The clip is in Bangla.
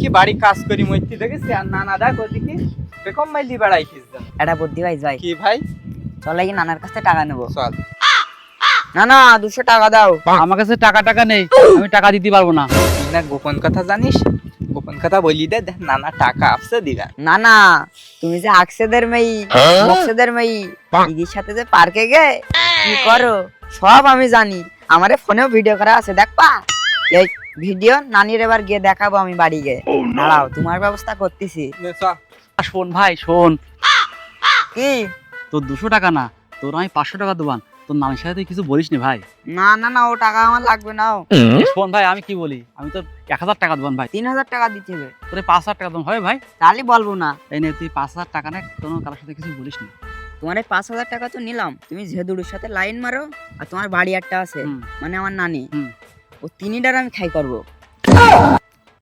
কি বাড়ি কাজ করি মইতি দেখেছি আর নানা দেখ ওদিকে বেকম মাইলি বেড়াইছিস যেন। এটা বুদ্ধি ভাই যাই। কি ভাই? চলে কি নানার কাছে টাকা নেব। চল। না না দুশো টাকা দাও। আমার কাছে টাকা টাকা নেই আমি টাকা দিতে পারব না। না গোপন কথা জানিস? গোপন কথা বলি দে দেখ নানা টাকা আপসে দিবা না না তুমি যে আকসেদের মেয়ে বক্সেদের মেয়ে দিদির সাথে যে পার্কে গে কি করো? সব আমি জানি। আমারে ফোনেও ভিডিও করা আছে দেখবা এই ভিডিও নানির এবার গিয়ে দেখাবো আমি বাড়ি গিয়ে। দাঁড়াও তোমার ব্যবস্থা করতেছি। শোন ভাই শোন। কি? তোর দুশো টাকা না তোর আমি পাঁচশো টাকা দেবান তোর নামের সাথে তুই কিছু বলিস নি ভাই? না না না ও টাকা আমার লাগবে না শোন ভাই আমি কি বলি? আমি তোর এক হাজার টাকা দেবান ভাই। তিন হাজার টাকা দিতে হবে। তোর পাঁচ হাজার টাকা দেবান হয় ভাই? তাহলে বলব না। এই নে তুই পাঁচ হাজার টাকা নে কোনো কারোর সাথে কিছু বলিস নি। তোমার এই পাঁচ হাজার টাকা তো নিলাম। তুমি ঝেদুড়ির সাথে লাইন মারো আর তোমার বাড়ি একটা আছে। মানে আমার নানি। হুম। ও তিনিটার আমি খাই করব।